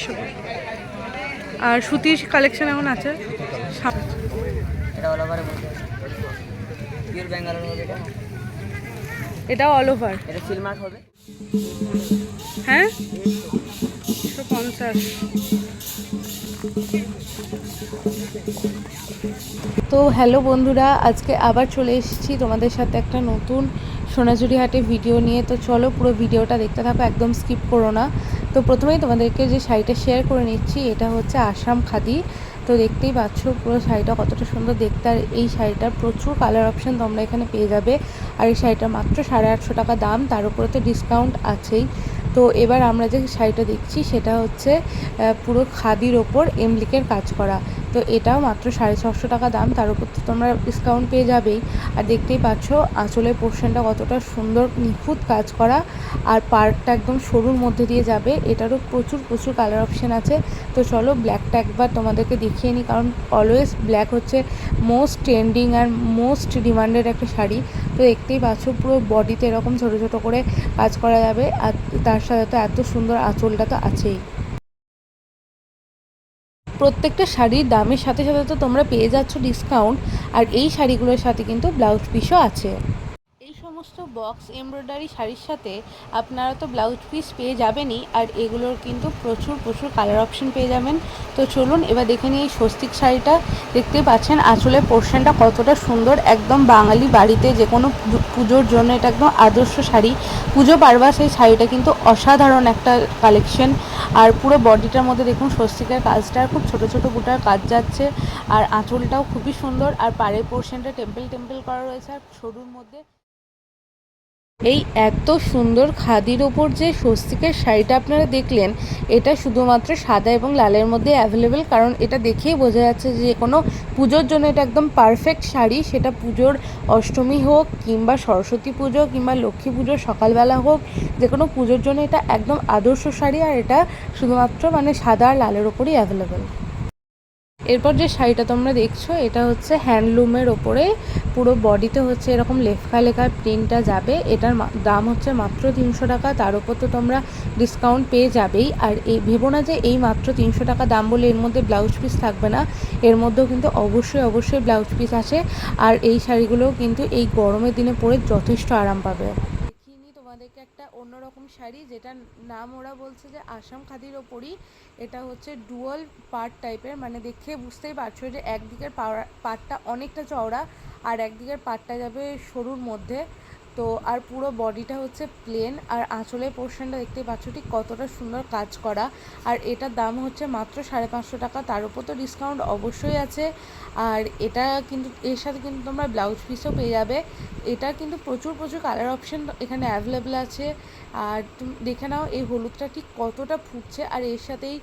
পঁচিশশো আর সুতির কালেকশন এখন আছে। এটা অল ওভারে হ্যাঁ? একশো পঞ্চাশ। তো হ্যালো বন্ধুরা আজকে আবার চলে এসেছি তোমাদের সাথে একটা নতুন সোনাঝুরি হাটে ভিডিও নিয়ে, তো চলো পুরো ভিডিওটা দেখতে থাকো, একদম স্কিপ করো না। তো প্রথমেই তোমাদেরকে যে শাড়িটা শেয়ার করে নিচ্ছি, এটা হচ্ছে আসাম খাদি। তো দেখতেই পাচ্ছ পুরো শাড়িটা কতটা সুন্দর দেখতে, আর এই শাড়িটার প্রচুর কালার অপশান তোমরা এখানে পেয়ে যাবে। আর এই শাড়িটার মাত্র সাড়ে আটশো টাকা দাম, তার উপরে তো ডিসকাউন্ট আছেই। তো এবার আমরা যে শাড়িটা দেখছি, সেটা হচ্ছে পুরো খাদির ওপর এমলিকের কাজ করা। তো এটাও মাত্র সাড়ে ছশো টাকা দাম, তার উপর তো তোমরা ডিসকাউন্ট পেয়ে যাবেই। আর দেখতেই পাচ্ছ, আঁচলের পোর্শনটা কতটা সুন্দর, নিখুঁত কাজ করা আর পার্কটা একদম সরুর মধ্যে দিয়ে যাবে। এটারও প্রচুর প্রচুর কালার অপশন আছে। তো চলো ব্ল্যাকটা একবার তোমাদেরকে দেখিয়ে নিই কারণ অলওয়েজ ব্ল্যাক হচ্ছে মোস্ট ট্রেন্ডিং আর মোস্ট ডিমান্ডেড একটা শাড়ি। তো দেখতেই পাচ্ছ, পুরো বডিতে এরকম ছোটো ছোটো করে কাজ করা যাবে। আর তার সাথে তো এত সুন্দর আঁচলটা তো আছেই। প্রত্যেকটা শাড়ির দামের সাথে সাথে তো তোমরা পেয়ে যাচ্ছ ডিসকাউন্ট আর এই শাড়িগুলোর সাথে কিন্তু ব্লাউজ পিসও আছে। সমস্ত বক্স এমব্রয়ডারি শাড়ির সাথে আপনারা তো ব্লাউজ পিস পেয়ে যাবেনই আর এগুলোর কিন্তু প্রচুর প্রচুর কালার অপশন পেয়ে যাবেন। তো চলুন এবার দেখে নিই এই স্বস্তিক শাড়িটা। দেখতে পাচ্ছেন আসলে পোর্শনটা কতটা সুন্দর। একদম বাঙালি বাড়িতে যে কোনো পুজোর জন্য এটা একদম আদর্শ শাড়ি। পুজো পারবা সেই শাড়িটা কিন্তু অসাধারণ একটা কালেকশন আর পুরো বডিটার মধ্যে দেখুন স্বস্তিকের কাজটা খুব ছোট ছোট বুটার কাজ যাচ্ছে। আর আঁচলটাও খুবই সুন্দর। আর পাড়ের পোর্শনটা টেম্পল টেম্পল করা রয়েছে। আর সরুর মধ্যে এই এত সুন্দর খাদির ওপর যে স্বস্তিকের শাড়িটা আপনারা দেখলেন, এটা শুধুমাত্র সাদা এবং লালের মধ্যে অ্যাভেলেবেল কারণ এটা দেখেই বোঝা যাচ্ছে যে কোনো পুজোর জন্য এটা একদম পারফেক্ট শাড়ি। সেটা পুজোর অষ্টমী হোক কিংবা সরস্বতী পুজো কিংবা লক্ষ্মী পুজোর সকালবেলা হোক, যে কোনো পুজোর জন্য এটা একদম আদর্শ শাড়ি আর এটা শুধুমাত্র মানে সাদা আর লালের ওপরই অ্যাভেলেবেল এরপর যে শাড়িটা তোমরা দেখছ, এটা হচ্ছে হ্যান্ডলুমের ওপরে পুরো বডিতে হচ্ছে এরকম লেখা লেখা প্রিন্টটা যাবে। এটার দাম হচ্ছে মাত্র তিনশো টাকা, তার উপর তো তোমরা ডিসকাউন্ট পেয়ে যাবেই। আর এই ভেবো না যে এই মাত্র তিনশো টাকা দাম বলে এর মধ্যে ব্লাউজ পিস থাকবে না। এর মধ্যেও কিন্তু অবশ্যই অবশ্যই ব্লাউজ পিস আছে আর এই শাড়িগুলোও কিন্তু এই গরমের দিনে পরে যথেষ্ট আরাম পাবে দেখিয়ে নিই তোমাদেরকে একটা অন্যরকম শাড়ি, যেটার নাম ওরা বলছে যে আসাম খাদির ওপরই। এটা হচ্ছে ডুয়াল পার্ট টাইপের মানে দেখে বুঝতেই পারছ যে একদিকের পাড়া পার্টটা অনেকটা চওড়া আর একদিকের পার্টটা যাবে সরুর মধ্যে। তো আর পুরো বডিটা হচ্ছে প্লেন আর আঁচলের পোর্শনটা দেখতেই পাচ্ছ ঠিক কতটা সুন্দর কাজ করা। আর এটার দাম হচ্ছে মাত্র সাড়ে পাঁচশো টাকা, তার উপর তো ডিসকাউন্ট অবশ্যই আছে। আর এটা কিন্তু, এর সাথে কিন্তু তোমরা ব্লাউজ পিসও পেয়ে যাবে। এটা কিন্তু প্রচুর প্রচুর কালার অপশন এখানে অ্যাভেলেবেল আছে। আর তুমি দেখে নাও, এই হলুদটা ঠিক কতটা ফুটছে। আর এর সাথেই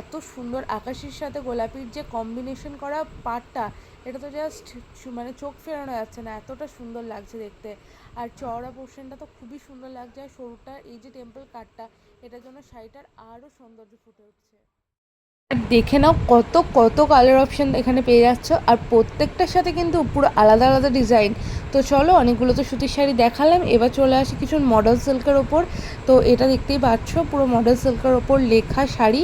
এত সুন্দর আকাশের সাথে গোলাপির যে কম্বিনেশন করা পাটটা এটা তো জাস্ট মানে চোখ ফেরানো যাচ্ছে না, এতটা সুন্দর লাগছে দেখতে। আর চওড়া পোর্শনটা তো খুবই সুন্দর লাগছে, আর সরুটা, এই যে টেম্পল কাটটা এটার জন্য শাড়িটার আরও সৌন্দর্য ফুটে উঠছে। দেখে নাও কত কত কালার অপশন এখানে পেয়ে যাচ্ছ। আর প্রত্যেকটার সাথে কিন্তু পুরো আলাদা আলাদা ডিজাইন তো চলো, অনেকগুলো তো সুতির শাড়ি দেখালাম। এবার চলে আসি কিছু মডেল সিল্কের ওপর। তো এটা দেখতেই পাচ্ছ, পুরো মডেল সিল্কের ওপর লেখা শাড়ি।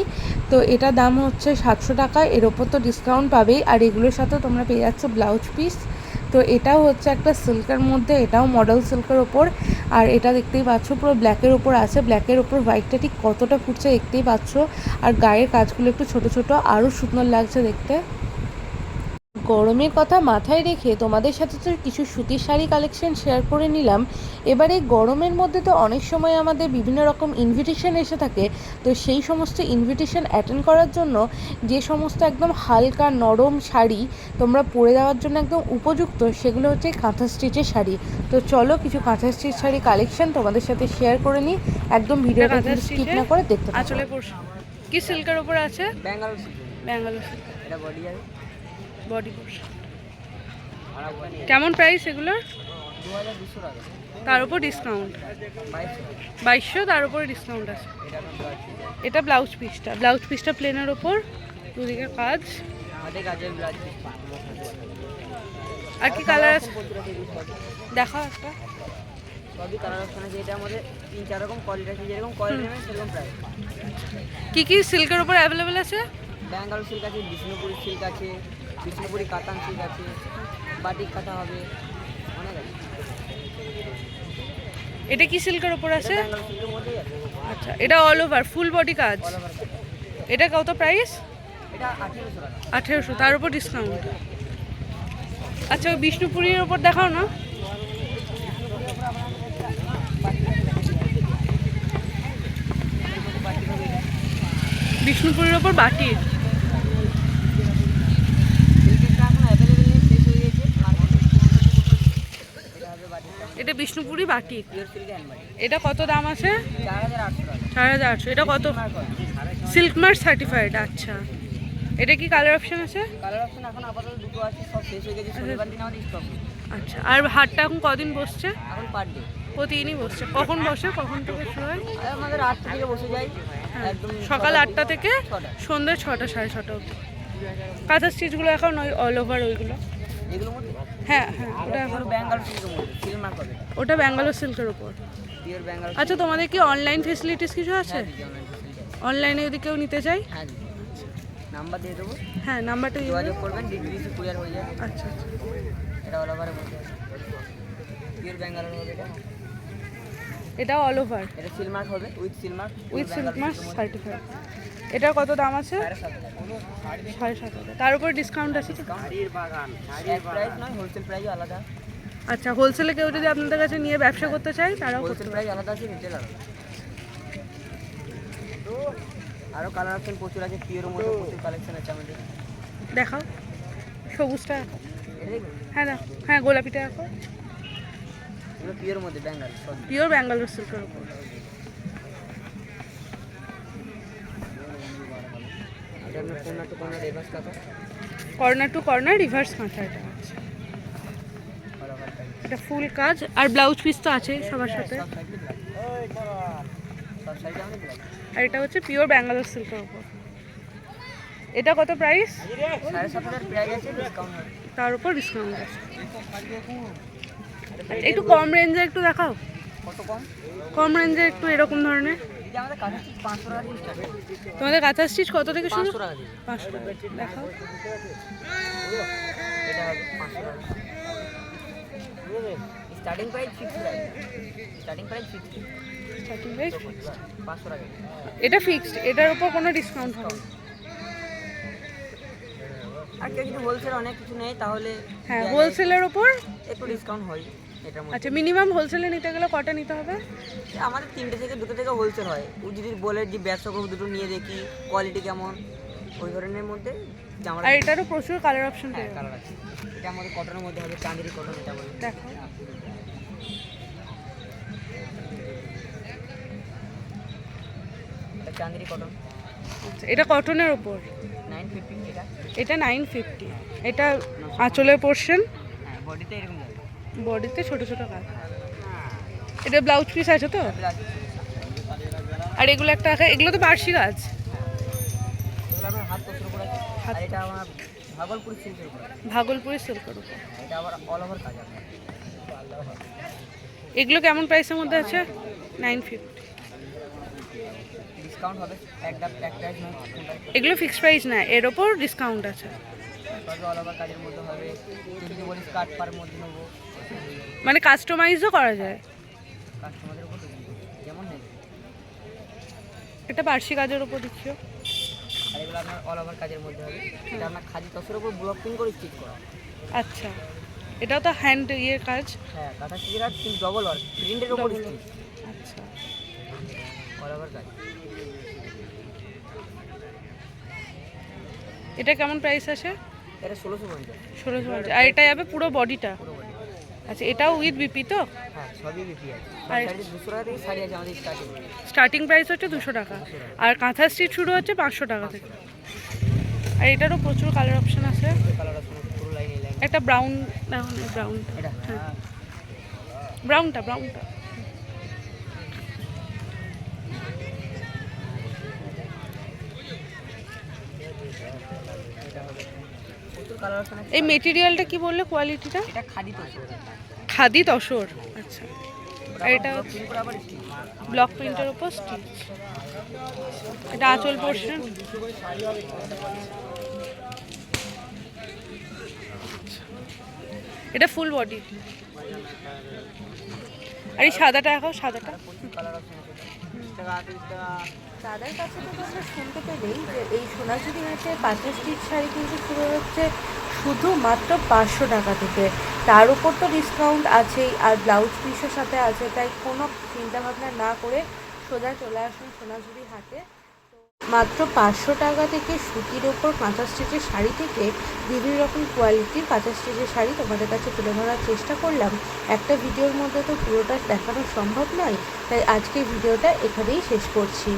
তো এটা দাম হচ্ছে সাতশো টাকা। এর ওপর তো ডিসকাউন্ট পাবেই। আর এগুলোর সাথে তোমরা পেয়ে যাচ্ছ ব্লাউজ পিস তো এটাও হচ্ছে একটা সিল্কের মধ্যে, এটাও মডেল সিল্কের ওপর। আর এটা দেখতেই পাচ্ছ, পুরো ব্ল্যাকের ওপর আছে। ব্ল্যাকের ওপর হোয়াইটটা ঠিক কতটা ফুটছে দেখতেই পাচ্ছ। আর গায়ের কাজগুলো একটু ছোট ছোট, আরও সুন্দর লাগছে দেখতে। গরমের কথা মাথায় রেখে তোমাদের সাথে তো কিছু সুতির শাড়ি কালেকশন শেয়ার করে নিলাম। এবার এই গরমের মধ্যে তো অনেক সময় আমাদের বিভিন্ন রকম ইনভিটেশন এসে থাকে। তো সেই সমস্ত ইনভিটেশন অ্যাটেন্ড করার জন্য যে সমস্ত একদম হালকা নরম শাড়ি তোমরা পরে যাওয়ার জন্য একদম উপযুক্ত সেগুলো হচ্ছে কাঁথা স্টিচের শাড়ি। তো চলো কিছু কাঁথা স্টিচ শাড়ি কালেকশন তোমাদের সাথে শেয়ার করে নিই। একদম ভিডিওটা কাঁথা স্কিপ না করে দেখতে থাকো। কি সিল্কের ওপর আছে? ব্যাঙ্গালোর সিল্ক ব্যাঙ্গালোর এটা বডি যাবে বডি কেমন প্রাইস টাকা তার উপর ডিসকাউন্ট বাইশশো, তার উপরে ডিসকাউন্ট আছে। এটা ব্লাউজ পিসটা ব্লাউজ পিসটা প্লেনের ওপর দুদিকে কাজ। আর কি কালার আছে? দেখাও একটা। সবই কালার আমাদের তিন চার রকম কোয়ালিটি সেরকম প্রাইস কি কি সিল্কের উপর অ্যাভেলেবেল আছে? ব্যাঙ্গালোর সিল্ক আছে, বিষ্ণুপুরি সিল্ক আছে। বিষ্ণুপুরি কাতান সিল্ক আছে। বাটিক কাটা হবে। অনেক আছে। এটা কি সিল্কের উপর আছে? আচ্ছা এটা অল ওভার ফুল বডি কাজ? এটা কত প্রাইস আঠেরোশো তার উপর ডিসকাউন্ট আচ্ছা ওই বিষ্ণুপুরীর ওপর দেখাও না। বিষ্ণুপুরীর ওপর বাটির সিল্কেরটা এখন অ্যাভেলেবেল নেই শেষ হয়ে গেছে এটা বিষ্ণুপুরি বাটিক এটা কত দাম আছে? চার হাজার আটশো। এটা কত? মার্ক হয় সিল্ক মার্ক সার্টিফাইড আচ্ছা। এটা কি কালার অপশন আছে? কালার অপশন এখন আপাতত দুটো আছে সব শেষ হয়ে গেছে শনিবার দিন আমাদের স্টক আচ্ছা আর হাটটা এখন কদিন বসছে? এখন পার ডে প্রতিদিনই বসছে। কখন বসে? কখন থেকে শুরু হয়? আমাদের আটটা থেকে বসে যাই একদম সকাল আটটা থেকে সন্ধ্যে ছটা সাড়ে ছটা অবধি। কাঁথা স্টিচগুলো এখন ওই অল ওভার ওইগুলো। মধ্যে হ্যাঁ হ্যাঁ। ওটা ওটা ব্যাঙ্গালোর সিল্কের ব্যাঙ্গালোর আচ্ছা তোমাদের কি অনলাইন ফেসিলিটিস কিছু আছে? হ্যাঁ দিদি অনলাইন যদি কেউ নিতে চাই হ্যাঁ নাম্বার দিয়ে দেবো। হ্যাঁ নাম্বারটা যোগাযোগ? করবেন ডিগ্রি কুরিয়ার হয়ে যাবে। আচ্ছা আচ্ছা। এটা অল ওভার মধ্যে পিওর ব্যাঙ্গালোর হবে এটা। এটা অল ওভার এটা সিল মার্ক হবে with seal mark with silk mark certified. এটার কত দাম আছে? সাড়ে সাত হাজার। তার উপর ডিসকাউন্ট আছে এক প্রাইস নয় হোলসেল প্রাইস আলাদা। আচ্ছা হোলসেলে কেউ যদি আপনাদের কাছে নিয়ে ব্যবসা করতে চায় তারাও হোলসেল প্রাইস আলাদা আছে রিটেল আলাদা। আরও কালার অপশন প্রচুর আছে পিওর মধ্যে প্রচুর কালেকশন আছে আমাদের। দেখাও। সবুজটা। হ্যাঁ না হ্যাঁ গোলাপিটা দেখো পিওর মধ্যে ব্যাঙ্গাল পিওর ব্যাঙ্গালোর সিল্কের উপর। এটা কর্নার টু কর্নার রেভার্স এটা ফুল কাজ আর ব্লাউজ পিস তো আছে সবার সাথে। আর এটা হচ্ছে পিওর ব্যাঙ্গালোর সিল্কের উপর। এটা কত প্রাইস তার উপর ডিসকাউন্ট আছে। একটু কম রেঞ্জে একটু দেখাও। কত কম? কম রেঞ্জে একটু এরকম ধরনের। তোমাদের কাঁচা স্টিচ কত থেকে শুরু? পাঁচশো টাকা দেখাও। এটা পাঁচশো টাকা। Starting price starting price fix starting price পাঁচশো টাকা। এটা ফিক্সড এটার উপর কোনো ডিসকাউন্ট হবে। আর কেউ যদি হোলসেল অনেক কিছু নেয় তাহলে হ্যাঁ হোলসেলের উপর একটু ডিসকাউন্ট হয়। আচ্ছা মিনিমাম হোলসেলে নিতে গেলে কটা নিতে হবে? আমাদের তিনটে থেকে দুটো থেকে হোলসেল হয়। ও যদি বলে যে ব্যবসা করব দুটো নিয়ে দেখি কোয়ালিটি কেমন ওই ধরনের মধ্যে আর এটারও প্রচুর কালার অপশন হ্যাঁ কালার আছে। এটা আমাদের কটনের মধ্যে হবে চাঁদেরি কটন এটা বলে। দেখো। চাঁদেরি কটন আচ্ছা এটা কটনের উপর? নাইন ফিফটি এটা। এটা নাইন ফিফটি এটা আঁচলের পোর্শন হ্যাঁ বডিতে এরকম বডিতে ছোট ছোট কাজ। এটা ব্লাউজ পিস আছে তো? আর এগুলো একটা এগুলো তো বার্ষিক কাজ এগুলো ভাগলপুর সিল্কের উপর। কেমন প্রাইসের মধ্যে আছে? নাইন ফিফটি এগুলো ফিক্সড প্রাইস না এর ওপর ডিসকাউন্ট আছে। সবই অল ওভার কাজের মধ্যে হবে। কেউ যদি বলিস কাট পার মধ্যে নেব মানে কাস্টমাইজও করা যায়? কাস্টমারদের উপর। যেমন নেবে। এটা বার্ষিক কাজের উপর দিচ্ছিও আর এগুলো আপনার অল ওভার কাজের মধ্যে হবে। এটা আপনার খাদি তসের উপর ব্লকিং করে স্টিচ করা। আচ্ছা। এটাও তো হ্যান্ড ইয়ের কাজ। হ্যাঁ কাঁথা স্টিচের আর কিন্তু ডবল ওয়ার্ক প্রিন্টের উপর স্টিচ আচ্ছা। অল ওভার কাজ। এটা কেমন প্রাইস আছে এটা ষোলোশো পঞ্চাশ ষোলোশো পঞ্চাশ আর এটা যাবে পুরো বডিটা? আচ্ছা এটাও উইথ বিপি তো? হ্যাঁ সবই বিপি আর- দুশো টাকা থেকে শাড়ি আছে আমাদের স্টার্টিং স্টার্টিং প্রাইস হচ্ছে দুশো টাকা। আর কাঁথা স্টিচ শুরু হচ্ছে পাঁচশো টাকা থেকে। আর এটারও প্রচুর কালার অপশন আছে। একটা ব্রাউন ব্রাউন এটা। ব্রাউনটা ব্রাউনটা আছে না এই মেটেরিয়ালটা কি বললে কোয়ালিটিটা এটা খাদি তো খাদি তসর আচ্ছা। আর এটা ব্লক প্রিন্টের উপর স্টিচ এটা আঁচল পোর্শন এটা ফুল বডি আর এই সাদাটা এখন সাদাটা? দাদার কাছে তো তোমরা শুনতে পেলেই যে এই সোনাঝুরি হাটের পাঁচটা স্টিচ শাড়ি কিন্তু শুরু হচ্ছে শুধুমাত্র পাঁচশো টাকা থেকে। তার উপর তো ডিসকাউন্ট আছেই আর ব্লাউজ পিসের সাথে আছে, তাই কোনো চিন্তা ভাবনা না করে সোজা চলে আসুন সোনাঝুরি হাটে। মাত্র পাঁচশো টাকা থেকে সুতির ওপর কাঁচা স্টিচের শাড়ি থেকে বিভিন্ন রকম কোয়ালিটির কাঁচা স্টিচের শাড়ি তোমাদের কাছে তুলে ধরার চেষ্টা করলাম। একটা ভিডিওর মধ্যে তো পুরোটা দেখানো সম্ভব নয়, তাই আজকের ভিডিওটা এখানেই শেষ করছি।